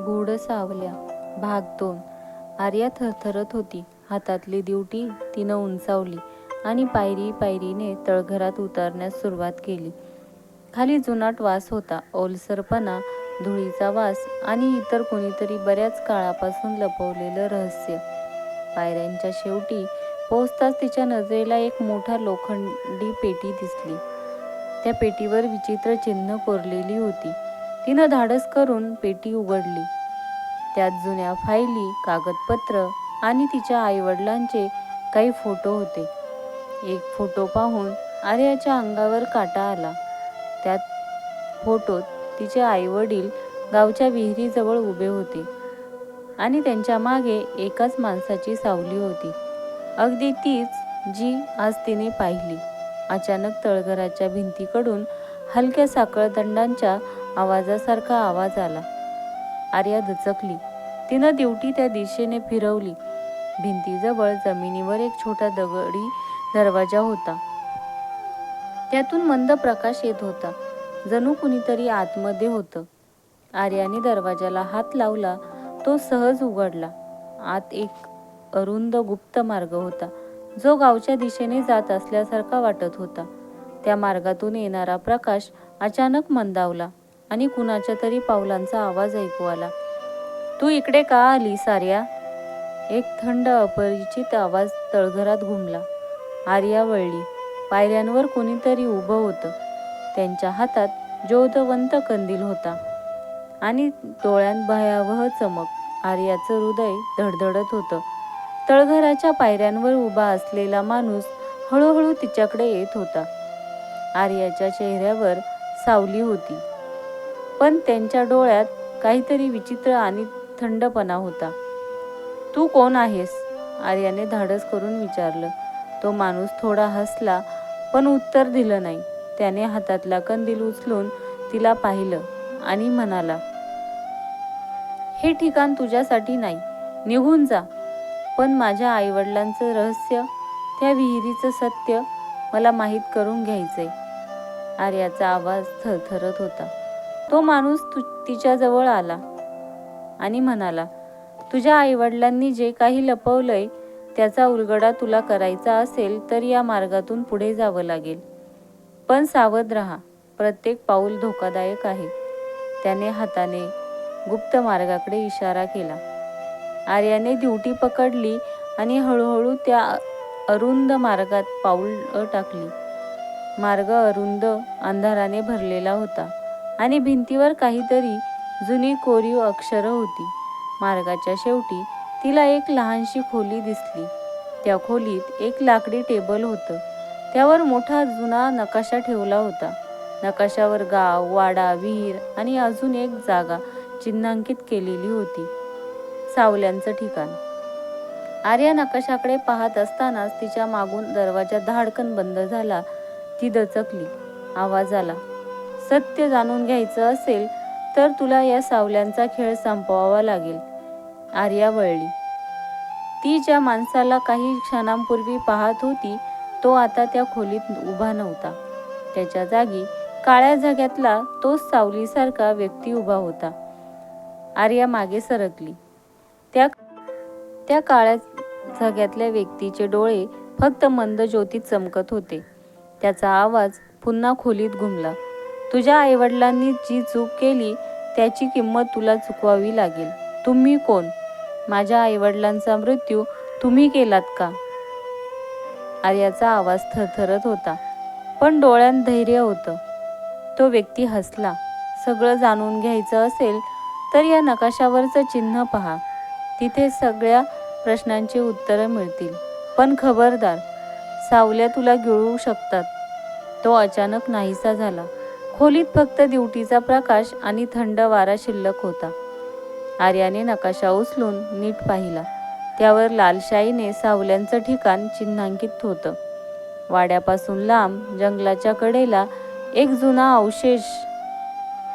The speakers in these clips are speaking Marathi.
गूढ सावल्या. भाग दोन. आर्या थरथरत होती. हातातली दिवटी तिनं उंचावली आणि पायरी पायरीने तळघरात उतरण्यास सुरुवात केली. खाली जुनाट वास होता. ओलसरपणा धुळीचा वास आणि इतर कोणीतरी बऱ्याच काळापासून लपवलेलं रहस्य. पायऱ्यांच्या शेवटी पोहोचताच तिच्या नजरेला एक मोठा लोखंडी पेटी दिसली. त्या पेटीवर विचित्र चिन्ह कोरलेली होती. तिनं धाडस करून पेटी उघडली. त्यात जुन्या फायली कागदपत्र आणि तिच्या आईवडिलांचे काही फोटो होते. एक फोटो पाहून आर्याच्या अंगावर काटा आला. त्यात फोटोत तिचे आईवडील गावच्या विहिरीजवळ उभे होते आणि त्यांच्या मागे एकाच माणसाची सावली होती. अगदी तीच जी आज तिने पाहिली. अचानक तळघराच्या भिंतीकडून हलक्या साखळदंडांच्या आवाजासारखा आवाज आला. आर्या दचकली. तिनं दिवटी त्या दिशेने फिरवली. भिंतीजवळ जमिनीवर एक छोटा दगडी दरवाजा होता. त्यातून मंद प्रकाश येत होता. जणू कुणीतरी आतमध्ये होतं. आर्याने दरवाजाला हात लावला. तो सहज उघडला. आत एक अरुंद गुप्त मार्ग होता. जो गावच्या दिशेने जात असल्यासारखा वाटत होता. त्या मार्गातून येणारा प्रकाश अचानक मंदावला. आणि कुणाच्या तरी पावलांचा आवाज ऐकू आला. तू इकडे का आली सार्या एक थंड अपरिचित आवाज तळघरात घुमला. आर्या वळली. पायऱ्यांवर कोणीतरी उभं होतं. त्यांच्या हातात ज्योतवंत कंदील होता. आणि डोळ्यात भयावह चमक. आर्याचं हृदय धडधडत होतं. तळघराच्या पायऱ्यांवर उभा असलेला माणूस हळूहळू तिच्याकडे येत होता. आर्याच्या चेहऱ्यावर सावली होती. पण त्यांच्या डोळ्यात काहीतरी विचित्र आणि थंडपणा होता. तू कोण आहेस? आर्याने धाडस करून विचारलं. तो माणूस थोडा हसला पण उत्तर दिलं नाही. त्याने हातातला कंदील उचलून तिला पाहिलं आणि म्हणाला हे ठिकाण तुझ्यासाठी नाही. निघून जा. पण माझ्या आईवडिलांचं रहस्य त्या विहिरीचं सत्य मला माहीत करून घ्यायचंय. आर्याचा आवाज थरथरत होता. तो माणूस तु तिच्याजवळ आला आणि म्हणाला तुझ्या आईवडिलांनी जे काही लपवलंय त्याचा उलगडा तुला करायचा असेल तर या मार्गातून पुढे जावं लागेल. पण सावध राहा प्रत्येक पाऊल धोकादायक आहे. त्याने हाताने गुप्त मार्गाकडे इशारा केला. आर्याने ड्युटी पकडली आणि हळूहळू त्या अरुंद मार्गात पाऊल टाकली. मार्ग अरुंद अंधाराने भरलेला होता. आणि भिंतीवर काहीतरी जुनी कोरीव अक्षरं होती. मार्गाच्या शेवटी तिला एक लहानशी खोली दिसली. त्या खोलीत एक लाकडी टेबल होतं. त्यावर मोठा जुना नकाशा ठेवला होता. नकाशावर गाव वाडा विहीर आणि अजून एक जागा चिन्हांकित केलेली होती. सावल्यांचं ठिकाण. आर्या नकाशाकडे पाहत असतानाच तिच्या मागून दरवाजा धाडकन बंद झाला. ती दचकली. आवाज आला. सत्य जाणून घ्यायचं असेल तर तुला या सावल्यांचा खेळ संपवावा लागेल. आर्या वळली. ती ज्या माणसाला काही क्षणांपूर्वी पाहत होती तो आता त्या खोलीत उभा नव्हता. त्याच्या जागी काळ्या झग्यातला तोच सावलीसारखा व्यक्ती उभा होता. आर्या मागे सरकली. त्या त्या काळ्या झग्यातल्या व्यक्तीचे डोळे फक्त मंद ज्योतीत चमकत होते. त्याचा आवाज पुन्हा खोलीत घुमला. तुझ्या आईवडिलांनी जी चूक केली त्याची किंमत तुला चुकवावी लागेल. तुम्ही कोण? माझ्या आईवडिलांचा मृत्यू तुम्ही केलात का? आर्याचा आवाज थरथरत होता पण डोळ्यात धैर्य होतं. तो व्यक्ती हसला. सगळं जाणून घ्यायचं असेल तर या नकाशावरचं चिन्ह पहा. तिथे सगळ्या प्रश्नांची उत्तरं मिळतील. पण खबरदार सावल्या तुला गिळू शकतात. तो अचानक नाहीसा झाला. खोलीत फक्त दिवटीचा प्रकाश आणि थंड वारा शिल्लक होता. आर्याने नकाशा उचलून नीट पाहिला. त्यावर लालशाईने सावल्यांचं ठिकाण चिन्हांकित होतं. वाड्यापासून लांब जंगलाच्या कडेला एक जुना अवशेष.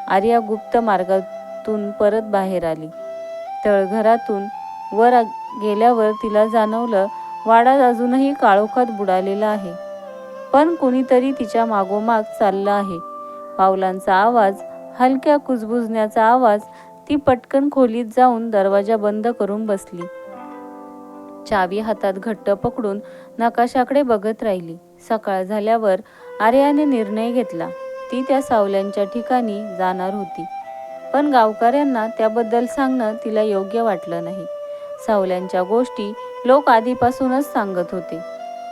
आर्या गुप्त मार्गातून परत बाहेर आली. तळघरातून वर गेल्यावर तिला जाणवलं वाडा अजूनही काळोखात बुडालेला आहे. पण कुणीतरी तिच्या मागोमाग चाललं आहे. पावलांचा आवाज हलक्या कुजबुजण्याचा आवाज ती पटकन खोलीत जाऊन दरवाजा बंद करून बसली. चावी हातात घट्ट पकडून नकाशाकडे बघत राहिली. सकाळ झाल्यावर आर्याने निर्णय घेतला. ती त्या सावल्यांच्या ठिकाणी जाणार होती. पण गावकऱ्यांना त्याबद्दल सांगणं तिला योग्य वाटलं नाही. सावल्यांच्या गोष्टी लोक आधीपासूनच सांगत होते.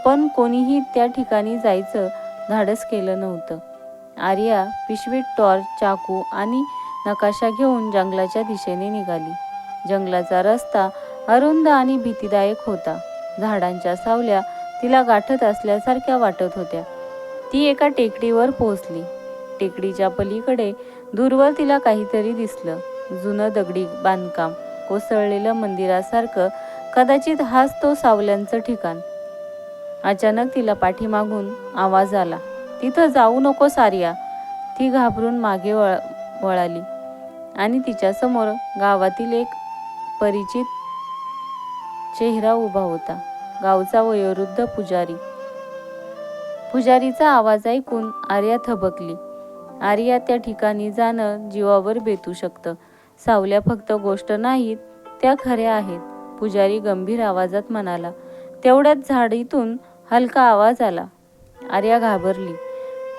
पण कोणीही त्या ठिकाणी जायचं धाडस केलं नव्हतं. आर्या पिशवीत टॉर्च चाकू आणि नकाशा घेऊन जंगलाच्या दिशेने निघाली. जंगलाचा रस्ता अरुंद आणि भीतीदायक होता. झाडांच्या सावल्या तिला गाठत असल्यासारख्या वाटत होत्या. ती एका टेकडीवर पोहोचली. टेकडीच्या पलीकडे दूरवर तिला काहीतरी दिसलं. जुनं दगडी बांधकाम कोसळलेलं मंदिरासारखं कदाचित हाच तो सावल्यांचं ठिकाण. अचानक तिला पाठीमागून आवाज आला. तिथं जाऊ नको सारिया. ती घाबरून मागे वळ वळाली. आणि तिच्यासमोर गावातील एक परिचित चेहरा उभा होता. गावचा वयोवृद्ध पुजारी. पुजारीचा आवाज ऐकून आर्या थबकली. आर्या त्या ठिकाणी जाणं जीवावर बेतू शकतं. सावल्या फक्त गोष्ट नाहीत त्या खऱ्या आहेत. पुजारी गंभीर आवाजात म्हणाला तेवढ्यात झाडीतून हलका आवाज आला. आर्या घाबरली.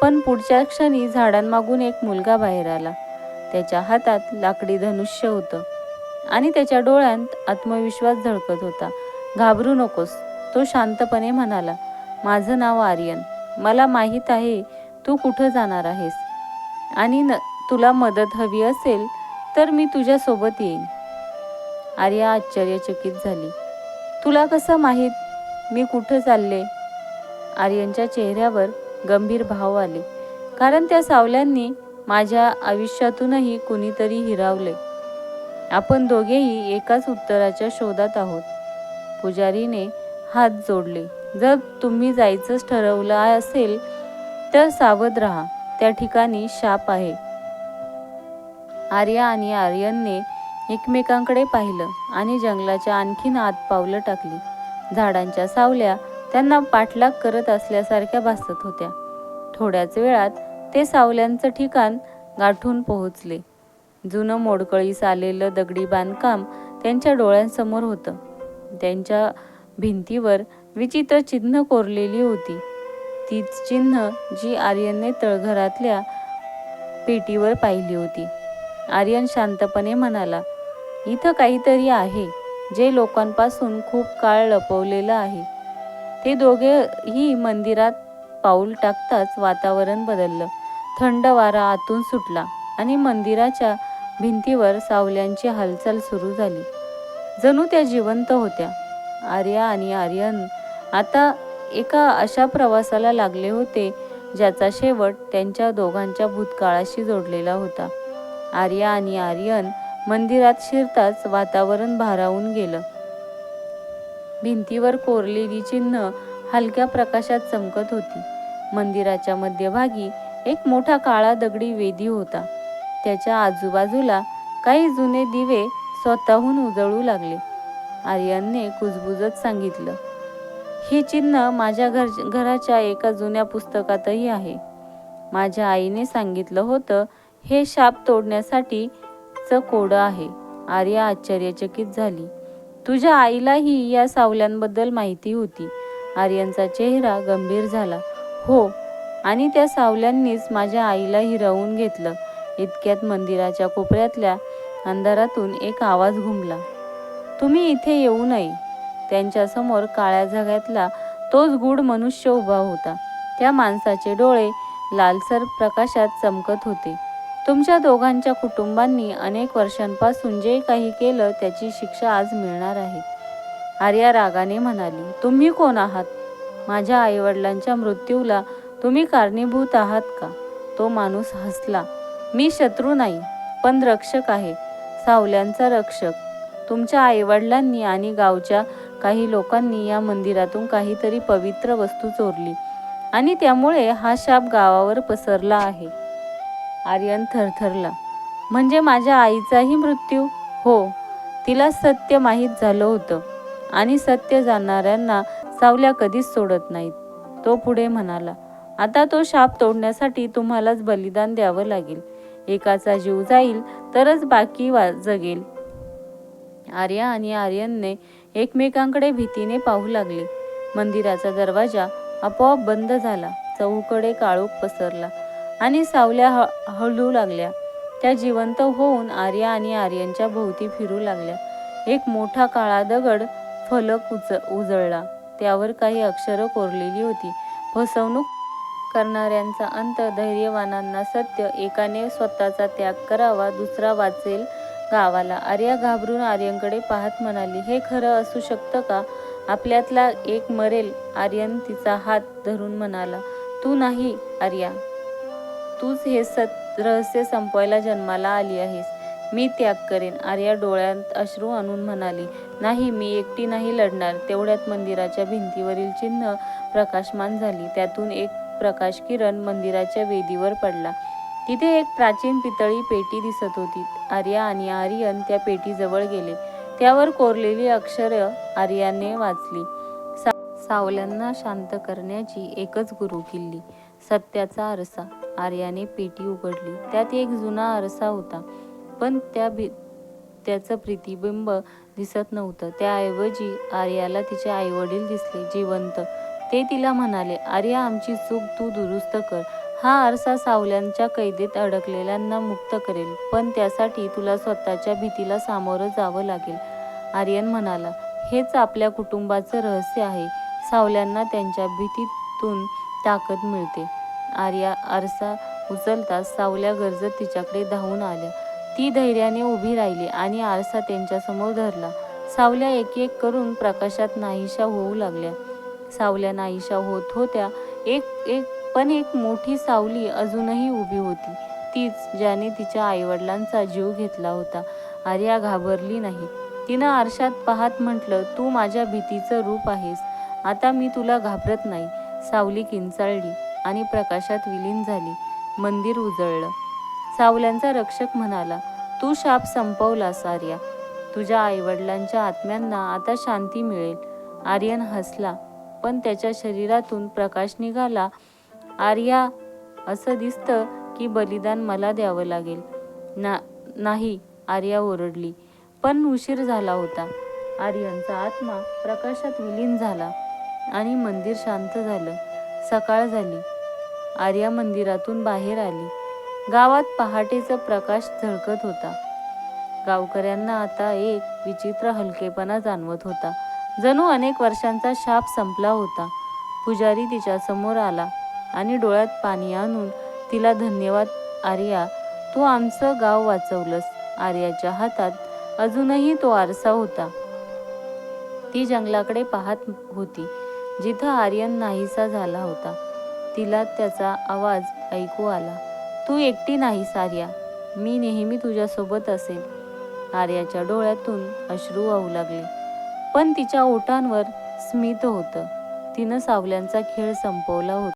पण पुढच्या क्षणी झाडांमागून एक मुलगा बाहेर आला. त्याच्या हातात लाकडी धनुष्य होतं. आणि त्याच्या डोळ्यांत आत्मविश्वास झळकत होता. घाबरू नकोस तो शांतपणे म्हणाला माझं नाव आर्यन. मला माहीत आहे तू कुठं जाणार आहेस. आणि न तुला मदत हवी असेल तर मी तुझ्यासोबत येईन. आर्या आश्चर्यचकित झाली. तुला कसं माहीत? मी कुठं चालले? आर्यनच्या चेहऱ्यावर गंभीर भाव आले. कारण त्या सावल्यांनी माझ्या आयुष्यातूनही कुणीतरी हिरावले. आपण दोघेही एकाच उत्तराच्या शोधात आहोत. पुजारीने हात जोडले. जर तुम्ही जायचंच ठरवलं असेल तर सावध राहा. त्या ठिकाणी शाप आहे. आर्या आणि आर्यनने एकमेकांकडे पाहिलं आणि जंगलाच्या आणखीन आत पावलं टाकली. झाडांच्या सावल्या त्यांना पाठलाग करत असल्यासारख्या भासत होत्या. थोड्याच वेळात ते सावल्यांचं ठिकाण गाठून पोहोचले. जुनं मोडकळीस आलेलं दगडी बांधकाम त्यांच्या डोळ्यांसमोर होतं. त्यांच्या भिंतीवर विचित्र चिन्ह कोरलेली होती. तीच चिन्ह जी आर्यनने तळघरातल्या पेटीवर पाहिली होती. आर्यन शांतपणे म्हणाला इथं काहीतरी आहे जे लोकांपासून खूप काळ लपवलेलं आहे. ते दोघेही मंदिरात पाऊल टाकताच वातावरण बदललं. थंड वारा आतून सुटला आणि मंदिराच्या भिंतीवर सावल्यांची हालचाल सुरू झाली. जणू त्या जिवंत होत्या. आर्या आणि आर्यन आता एका अशा प्रवासाला लागले होते ज्याचा शेवट त्यांच्या दोघांच्या भूतकाळाशी जोडलेला होता. आर्या आणि आर्यन मंदिरात शिरताच वातावरण भारावून गेलं. भिंतीवर कोरलेली चिन्ह हलक्या प्रकाशात चमकत होती. मंदिराच्या मध्यभागी एक मोठा काळा दगडी वेदी होता. त्याच्या आजूबाजूला काही जुने दिवे स्वतःहून उजळू लागले. आर्यनने कुजबुजत सांगितलं हे चिन्ह माझ्या घर घराच्या एका जुन्या पुस्तकातही आहे. माझ्या आईने सांगितलं होतं हे शाप तोडण्यासाठी च कोडं आहे. आर्या आश्चर्यचकित झाली. तुझ्या आईलाही या सावल्यांबद्दल माहिती होती. आर्यनचा चेहरा गंभीर झाला. हो आणि त्या सावल्यांनीच माझ्या आईला हिरावून घेतलं. इतक्यात मंदिराच्या कोपऱ्यातल्या अंधारातून एक आवाज घुमला. तुम्ही इथे येऊ नये. त्यांच्यासमोर काळ्या झग्यातला तोच गूढ मनुष्य उभा होता. त्या माणसाचे डोळे लालसर प्रकाशात चमकत होते. तुमच्या दोघांच्या कुटुंबांनी अनेक वर्षांपासून जे काही केलं त्याची शिक्षा आज मिळणार आहे. आर्या रागाने म्हणाली तुम्ही कोण आहात? माझ्या आईवडिलांच्या मृत्यूला तुम्ही कारणीभूत आहात का? तो माणूस हसला मी शत्रू नाही पण रक्षक आहे. सावल्यांचा रक्षक. तुमच्या आईवडिलांनी आणि गावच्या काही लोकांनी या मंदिरातून काहीतरी पवित्र वस्तू चोरली आणि त्यामुळे हा शाप गावावर पसरला आहे. आर्यन थरथरला. म्हणजे माझ्या आईचाही मृत्यू? हो. तिला सत्य माहीत झालं होतं आणि सत्य जाणणाऱ्यांना सावल्या कधीच सोडत नाहीत. तो पुढे म्हणाला आता तो शाप तोडण्यासाठी तुम्हालाच बलिदान द्यावं लागेल. एकाचा जीव जाईल तरच बाकी वा जगेल. आर्या आणि आर्यनने एकमेकांकडे भीतीने पाहू लागले. मंदिराचा दरवाजा आपोआप बंद झाला. चहूकडे काळोख पसरला. आणि सावल्या ह हळू लागल्या. त्या जिवंत होऊन आर्या आणि आर्यांच्या भोवती फिरू लागल्या. एक मोठा काळा दगड फलक उच उजळला. त्यावर काही अक्षरं कोरलेली होती. फसवणूक करणाऱ्यांचा अंत धैर्यवानांना सत्य एकाने स्वतःचा त्याग करावा दुसरा वाचेल गावाला. आर्या घाबरून आर्यनकडे पाहत म्हणाली हे खरं असू शकतं का? आपल्यातला एक मरेल. आर्यन तिचा हात धरून म्हणाला तू नाही आर्या. तूच हे सत रहस्य संपवायला जन्माला आली आहेस. मी त्याग करेन. आर्या डोळ्यात अश्रू आणून म्हणाली नाही मी एकटी नाही लढणार. तेवढ्यात मंदिराच्या भिंतीवरील चिन्ह प्रकाशमान झाली. त्यातून एक प्रकाश किरण मंदिराच्या वेदीवर पडला. तिथे एक प्राचीन पितळी पेटी दिसत होती. आर्या आणि आर्यन त्या पेटीजवळ गेले. त्यावर कोरलेली अक्षरं आर्याने वाचली. सा- सावल्यांना शांत करण्याची एकच गुरु किल्ली. सत्याचा आरसा. आर्याने पेटी उघडली. त्यात एक जुना आरसा होता. पण त्या भी त्याचं प्रतिबिंब दिसत नव्हतं. त्याऐवजी आर्याला तिचे आईवडील दिसले जिवंत. ते तिला म्हणाले आर्या आमची चूक तू दुरुस्त कर. हा आरसा सावल्यांच्या कैदेत अडकलेल्यांना मुक्त करेल. पण त्यासाठी तुला स्वतःच्या भीतीला सामोरं जावं लागेल. आर्यन म्हणाला हेच आपल्या कुटुंबाचं रहस्य आहे. सावल्यांना त्यांच्या भीतीतून ताकद मिळते. आर्या आरसा उचलताच सावल्या गरजत तिच्याकडे धावून आल्या. ती धैर्याने उभी राहिली आणि आरसा त्यांच्यासमोर धरला. सावल्या एक एक करून प्रकाशात नाहीशा होऊ लागल्या. सावल्या नाहीशा होत होत्या. एक एक पण एक मोठी सावली अजूनही उभी होती. तीच ज्याने तिच्या आईवडिलांचा जीव घेतला होता. आर्या घाबरली नाही. तिनं आरशात पाहत म्हटलं तू माझ्या भीतीचं रूप आहेस. आता मी तुला घाबरत नाही. सावली किंचाळली आणि प्रकाशात विलीन झाली. मंदिर उजळलं. सावल्यांचा रक्षक म्हणाला तू शाप संपवलास आर्या. तुझ्या आईवडिलांच्या आत्म्यांना आता शांती मिळेल. आर्यन हसला पण त्याच्या शरीरातून प्रकाश निघाला आर्या असं दिसतं की बलिदान मला द्यावं लागेल. ना नाही आर्या ओरडली पण उशीर झाला होता. आर्यनचा आत्मा प्रकाशात विलीन झाला. आणि मंदिर शांत झालं. सकाळ झाली. आर्या मंदिरातून बाहेर आली. गावात पहाटेचा प्रकाश झळकत होता. गावकऱ्यांना आता एक विचित्र हलकेपणा जाणवत होता. जणू अनेक वर्षांचा शाप संपला होता. पुजारी तिच्या समोर आला आणि डोळ्यात पाणी आणून तिला धन्यवाद आर्या तू आमचं गाव वाचवलंस. आर्याच्या हातात अजूनही तो आरसा होता. ती जंगलाकडे पाहत होती. जिथं आर्यन नाहीसा झाला होता तिला त्याचा आवाज ऐकू आला तू एकटी नाहीस आर्या. मी नेहमी तुझ्यासोबत असेल आर्याच्या डोळ्यातून अश्रू वाहू लागले. पण तिच्या ओठांवर स्मित होतं. तिनं सावल्यांचा खेळ संपवला होता.